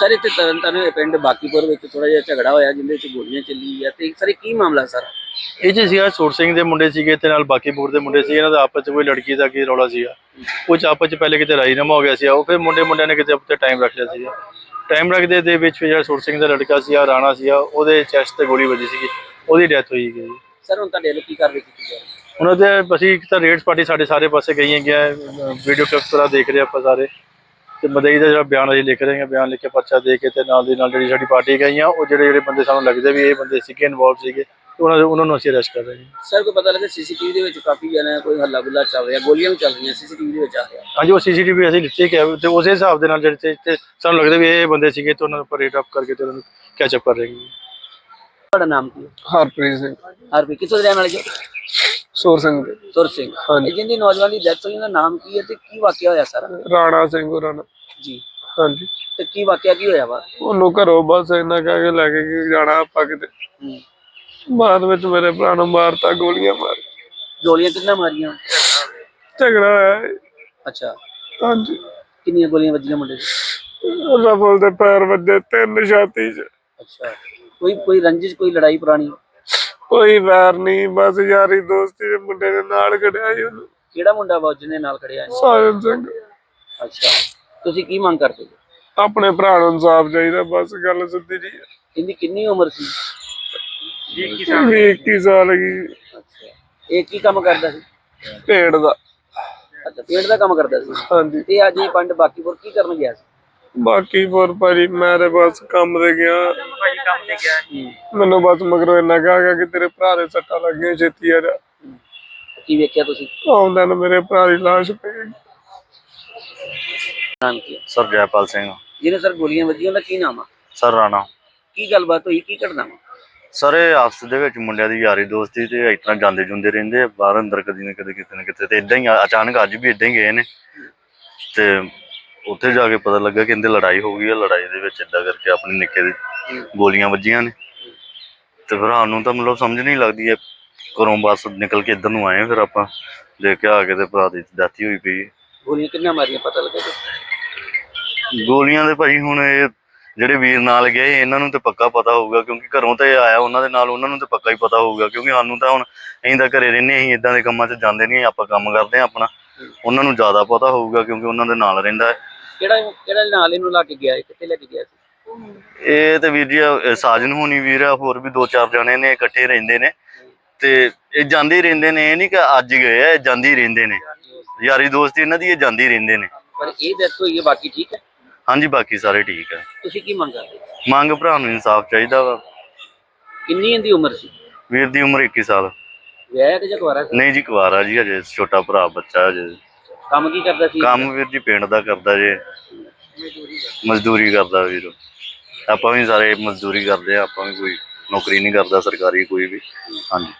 Sir ਇੱਥੇ ਤਰਨਤਾਰਨ ਦੇ ਪਿੰਡ ਬਾਕੀਪੁਰ ਵਿੱਚ ਥੋੜਾ ਜਿਹਾ ਝਗੜਾ ਹੋਇਆ ਜਿੰਦੇ ਵਿੱਚ ਗੋਲੀਆਂ ਚੱਲੀ ਆ ਤੇ ਸਰ ਕੀ ਮਾਮਲਾ ਸਰ? ਇਹ ਜੀ ਸੀਗਾ ਸੂਰ ਸਿੰਘ ਦੇ ਮੁੰਡੇ ਸੀਗੇ ਤੇ ਨਾਲ ਬਾਕੀ ਬੂਰ ਦੇ ਮੁੰਡੇ ਸੀਗੇ ਇਹਨਾਂ ਦਾ ਆਪਸ ਚ ਕੋਈ ਲੜਕੀ ਦਾ ਕੀ ਰੌਲਾ ਸੀਗਾ। ਉਹ ਆਪਸ ਚ ਪਹਿਲੇ ਕਿਤੇ ਰਾਜੀਨਾਮਾ ਹੋ ਗਿਆ ਸੀ ਉਹ ਫਿਰ ਮੁੰਡੇ ਮੁੰਡਿਆਂ ਨੇ ਕਿਤੇ ਉੱਤੇ ਟਾਈਮ ਰੱਖ ਲਿਆ ਸੀਗਾ। ਟਾਈਮ ਰੱਖਦੇ ਦੇ ਵਿੱਚ ਜਿਹੜਾ ਸੂਰ ਸਿੰਘ ਦਾ ਲੜਕਾ ਸੀ ਆ ਰਾਣਾ ਸੀਗਾ ਉਹਦੇ ਚੈਸਟ ਤੇ ਗੋਲੀ ਵੱਜੀ ਸੀਗੀ ਉਹਦੀ ਡੈਥ ਹੋਈ ਗਈ ਸਰ ਹੁਣ ਤੁਹਾਡੇ ਵੱਲੋਂ ਕੀ ਕਾਰਵਾਈ ਕੀਤੀ ਜਾ ਰਹੀ ਉਹਨਾਂ ਦੇ ਅਸੀਂ ਇੱਕ ਤਾਂ ਰੇਡਸ ਪਾਰਟੀ ਸਾਡੇ ਸਾਰੇ ਪਾਸੇ ਗਈਆਂ ਗਿਆ ਵੀਡੀਓ ਕਲਿੱਪ ਤਰ੍ਹਾਂ ਦੇਖ ਰਹੇ ਆਪਾਂ ਸਾਰੇ। ਤੇ ਮਦਈ ਦਾ ਜਿਹੜਾ ਬਿਆਨ ਅਸੀਂ ਲਿਖ ਰਹੇ ਹਾਂ ਬਿਆਨ ਲਿਖ ਕੇ ਪਰਚਾ ਦੇ ਕੇ ਤੇ ਨਾਲ ਦੀ ਨਾਲ ਜਿਹੜੀ ਸਾਡੀ ਪਾਰਟੀ ਗਈਆਂ ਉਹ ਜਿਹੜੇ ਜਿਹੜੇ ਬੰਦੇ ਸਾਨੂੰ ਲੱਗਦੇ ਵੀ ਇਹ ਬੰਦੇ ਸੀਗੇ ਇਨਵੋਲਵ ਸੀਗੇ ਉਹਨਾਂ ਦੇ ਉਹਨਾਂ ਨੂੰ ਅਸੀਂ ਅਰੈਸਟ ਕਰ ਰਹੇ ਹਾਂ। ਸਰ ਕੋਈ ਪਤਾ ਲੱਗਾ ਸੀਸੀਟੀਵੀ ਦੇ ਵਿੱਚ ਕਾਫੀ ਜਣਾ ਕੋਈ ਹੱਲਾ ਗੁੱਲਾ ਚੱਲ ਰਿਹਾ ਗੋਲੀਆਂ ਵੀ ਚੱਲ ਰਹੀਆਂ ਸੀਸੀਟੀਵੀ ਦੇ ਵਿੱਚ ਆ ਰਿਹਾ ਹਾਂਜੀ ਉਹ ਸੀਸੀਟੀਵੀ ਅਸੀਂ ਲਿੱਤੇ ਕਿ ਤੇ ਉਸੇ ਹਿਸਾਬ ਦੇ ਨਾਲ ਜਿਹੜੇ ਤੇ- ਸਾਨੂੰ ਲੱਗਦਾ ਵੀ ਇਹ ਬੰਦੇ ਸੀਗੇ ਤੇ ਉਹਨਾਂ ਨੂੰ ਰੇਟ ਅਪ ਕਰਕੇ ਤੇ ਉਹਨਾਂ ਨੂੰ ਕੈਚ ਅਪ ਕਰ ਰਹੇ ਹਾਂ। ਤੁਹਾਡਾ ਨਾਮ ਕੀ ਹਰਪ੍ਰੀਤ ਸਿੰਘ। ਹਰਪੀ ਕਿੱਥੋਂ ਦੇ ਰਹਿਣ ਵਾਲੇ ਜੋ? ਸੋਰ ਸਿੰਘ ਦੇ। ਸੁਰ ਸਿੰਘ। ਹਾਂਜੀ। ਇਹ ਜਿਹਦੀ ਨੌਜਵਾਨ ਦੀ ਡੈਥ ਹੋਈ ਉਹਦਾ ਨਾਮ ਕੀ ਹੈ ਤੇ ਕੀ ਵਾਕਿਆ ਹੋਇਆ ਸਾਰਾ? ਰਾਣਾ ਸਿੰਘ ਹੋਰਾਂ ਨਾਲ ਜੀ। ਹਾਂਜੀ। ਤੇ ਕੀ ਵਾਕਿਆ ਕੀ ਹੋਇਆ ਵਾ? ਉਹਨੂੰ ਘਰੋਂ ਬਸ ਇੰਨਾ ਕਹਿ ਕੇ ਲੈ ਕੇ ਗਏ ਜਾਣਾ ਆਪਾਂ ਕਿਤੇ। ਹੂੰ। ਬਾਅਦ ਵਿੱਚ ਮੇਰੇ ਭਰਾ ਨੂੰ ਮਾਰਤਾ ਗੋਲੀਆਂ ਮਾਰ ਗੋਲੀਆਂ ਕਿੰਨਾ ਮਾਰੀਆਂ? ਝਗੜਾ ਹੋਇਆ। ਹੈ। ਅੱਛਾ। ਹਾਂਜੀ। ਕਿੰਨੀਆਂ ਗੋਲੀਆਂ ਵੱਜੀਆਂ ਮੁੰਡੇ ਦੇ ਉਹਨਾਂ ਬੋਲ ਦੇ ਪੈਰ ਵੱਜੇ ਤਿੰਨ ਛਾਤੀ 'ਚ। ਅੱਛਾ। ਕੋਈ ਕੋਈ ਰੰਜਿਸ਼ ਕੋਈ ਲੜਾਈ ਪੁਰਾਣੀ? ਕੋਈ ਵੈਰ ਨਹੀਂ ਬਸ ਯਾਰੀ ਦੋਸਤੀ ਦੇ ਮੁੰਡੇ ਦੇ ਨਾਲ ਖੜਿਆ ਉਹਨੂੰ। ਕਿਹੜਾ ਮੁੰਡਾ ਵਾ ਜਿਹਨੇ ਨਾਲ ਖੜਿਆ ਹੈ? ਸਾਜਨ ਸਿੰਘ। ਅੱਛਾ। ਤੁਸੀਂ ਕੀ ਮੰਗ ਕਰਦੇ ਹੋ ਆਪਣੇ ਭਰਾ ਨੂੰ ਇਨਸਾਫ ਚਾਹੀਦਾ ਬਸ ਗੱਲ ਸਿੱਧੀ ਜੀ। ਇਹਦੀ ਕਿੰਨੀ ਉਮਰ ਸੀ? ਵੀ 21 ਸਾਲ ਦੀ ਅੱਛਾ। ਇਹ ਕੀ ਕੰਮ ਕਰਦਾ ਸੀ? ਢੇੜ ਦਾ। ਅੱਛਾ ਪੇਂਟ ਦਾ ਕੰਮ ਕਰਦਾ ਸੀ। ਹਾਂਜੀ। ਤੇ ਅੱਜ ਇਹ ਪੰਡ ਬਾਕੀਪੁਰ ਕੀ ਕਰਨ ਗਿਆ ਸੀ? ਬਾਕੀ ਹੋਰ ਭਾਜੀ ਮੈਂ ਤੇ ਬਸ ਕੰਮ ਤੇ ਗਿਆ। ਮੈਨੂੰ ਬਸ ਮਗਰੋਂ ਇੰਨਾ ਕਹਾ ਗਿਆ ਕਿ ਤੇਰੇ ਭਰਾ ਦੇ ਸੱਟਾਂ ਲੱਗੀਆਂ ਛੇਤੀ ਆ ਜਾ। ਕੀ ਵੇਖਿਆ ਤੁਸੀਂ? ਆਉਂਦਾ ਨਾ ਮੇਰੇ ਭਰਾ ਦੀ ਲਾਸ਼ ਪਈ ਨਾਮ ਕੀ? ਹੈ? ਸਰ ਜੈਪਾਲ ਸਿੰਘ। ਜਿਹਨੇ ਸਰ ਗੋਲੀਆਂ ਵੱਜੀਆਂ ਉਹਦਾ ਕੀ ਨਾਮ ਆ? ਸਰ ਰਾਣਾ। ਕੀ ਗੱਲਬਾਤ ਹੋਈ? ਕੀ ਘਟਨਾ ਵਾ? ਸਰ ਇਹ ਆਪਸ ਦੇ ਵਿੱਚ ਮੁੰਡਿਆਂ ਦੀ ਯਾਰੀ ਦੋਸਤੀ ਤੇ ਇਸ ਤਰ੍ਹਾਂ ਜਾਂਦੇ ਜੁੰਦੇ ਰਹਿੰਦੇ ਆ, ਬਾਹਰ ਅੰਦਰ ਕਦੀ ਨਾ ਕਦੇ ਕਿਤੇ ਨਾ ਕਿਤੇ ਤੇ ਇਦਾਂ ਹੀ ਆ- ਅਚਾਨਕ ਅੱਜ ਵੀ ਇਦਾਂ ਹੀ ਗਏ ਨੇ। ਤੇ ਉੱਥੇ ਜਾ ਕੇ ਪਤਾ ਲੱਗਾ ਕਿ ਇਹਦੇ ਲੜਾਈ ਹੋ ਗਈ ਹੈ ਲੜਾਈ ਦੇ ਵਿੱਚ ਇਦਾਂ ਕਰਕੇ ਆਪਣੇ ਨਿੱਕੇ ਦੀ ਗੋਲੀਆਂ ਵੱਜੀਆਂ ਨੇ। ਤੇ ਫਿਰ ਸਾਨੂੰ ਤਾਂ ਮਤਲਬ ਸਮਝ ਨਹੀਂ ਲੱਗਦੀ ਹੈ ਘਰੋਂ ਬਸ ਨਿਕਲ ਕੇ ਇੱਧਰ ਨੂੰ ਆਏ ਫਿਰ ਆਪਾਂ। ਦੇਖ ਕੇ ਆ ਕੇ ਤੇ ਭਰਾ ਦੀ ਦਾਤੀ ਹੋਈ ਪਈ ਹੈ। ਗੋਲੀਆਂ ਕਿੰਨਾ ਮਾਰੀਆਂ ਪਤਾ ਲੱਗਾ ਜੀ? ਗੋਲੀਆਂ ਦੇ ਭਾਈ ਹੁਣ ਇਹ ਜਿਹੜੇ ਵੀਰ ਨਾਲ ਗਏ ਇਹਨਾਂ ਨੂੰ ਤੇ ਪੱਕਾ ਪਤਾ ਹੋਊਗਾ ਕਿਉਂਕਿ ਘਰੋਂ ਤੇ ਆਇਆ ਉਹਨਾਂ ਦੇ ਨਾਲ ਉਹਨਾਂ ਨੂੰ ਤੇ ਪੱਕਾ ਹੀ ਪਤਾ ਹੋਊਗਾ ਕਿਉਂਕਿ ਸਾਨੂੰ ਤਾਂ ਹੁਣ ਅਸੀਂ ਤਾਂ ਘਰੇ ਰਹਿੰਦੇ ਅਸੀਂ ਇਦਾਂ ਦੇ ਕੰਮਾਂ 'ਚ ਜਾਂਦੇ ਨਹੀਂ ਆਪਾਂ ਕੰਮ ਕਰਦੇ ਹਾਂ ਆਪਣਾ। ਉਹਨਾਂ ਨੂੰ ਜ਼ਿਆਦਾ ਪਤਾ ਹੋਊਗਾ ਕਿਉਂਕਿ ਉਹਨਾਂ ਦੇ ਨਾਲ ਰਹਿੰਦਾ ਹੈ। ਕਿਹੜਾ ਕਿਹੜਾ ਨਾਲ ਇਹਨੂੰ ਲਾ ਕੇ ਗਿਆ ਇਹ? ਕਿੱਥੇ ਲੈ ਕੇ ਗਿਆ ਸੀ? ਇਹ ਤੇ ਵੀਰ ਜੀ ਇਹ ਸਾਜਨ ਹੋਣੀ ਵੀਰ ਆ ਹੋਰ ਵੀ ਦੋ ਚਾਰ ਜਣੇ ਨੇ ਇਕੱਠੇ ਰਹਿੰਦੇ ਨੇ। ਤੇ ਇਹ ਜਾਂਦੇ ਹੀ ਰਹਿੰਦੇ ਨੇ ਇਹ ਨਹੀਂ ਕਿ ਅੱਜ ਗਏ ਆ ਇਹ ਜਾਂਦੇ ਹੀ ਰਹਿੰਦੇ ਨੇ। ਯਾਰੀ ਦੋਸਤੀ ਇਹਨਾਂ ਦੀ ਇਹ ਜਾਂਦੇ ਹੀ ਰਹਿੰਦੇ ਨੇ। ਪਰ ਇਹ ਡੈਥ ਹੋਈ ਹੈ ਬਾਕੀ ਠੀਕ ਹੈ? ਹਾਂਜੀ ਬਾਕੀ ਸਾਰੇ ਠੀਕ ਆ ਤੁਸੀਂ ਕੀ ਮੰਗ ਕਰਦੇ? ਮੰਗ ਭਰਾ ਨੂੰ ਇਨਸਾਫ ਚਾਹੀਦਾ ਵਾ। ਕਿੰਨੀ ਇਹਦੀ ਉਮਰ ਸੀ? ਵੀਰ ਦੀ ਉਮਰ 21 ਸਾਲ। ਵਿਆਹ ਕਿ ਜਗਵਾਰਾ ਸੀ? ਨਹੀਂ ਜੀ ਕੁਵਾਰਾ ਜੀ ਹਜੇ ਛੋਟਾ ਭਰਾ ਬੱਚਾ ਕੰਮ ਕੀ ਕਰਦਾ ਸੀ? ਕੰਮ ਵੀਰ ਜੀ ਪਿੰਡ ਦਾ ਕਰਦਾ ਜੇ। ਮਜ਼ਦੂਰੀ ਕਰਦਾ ਵੀਰ। ਆਪਾਂ ਵੀ ਸਾਰੇ ਮਜ਼ਦੂਰੀ ਕਰਦੇ ਆ, ਆਪਾਂ ਵੀ ਕੋਈ ਨੌਕਰੀ ਨਹੀਂ ਕਰਦਾ ਸਰਕਾਰੀ ਕੋਈ ਵੀ। ਹਾਂਜੀ।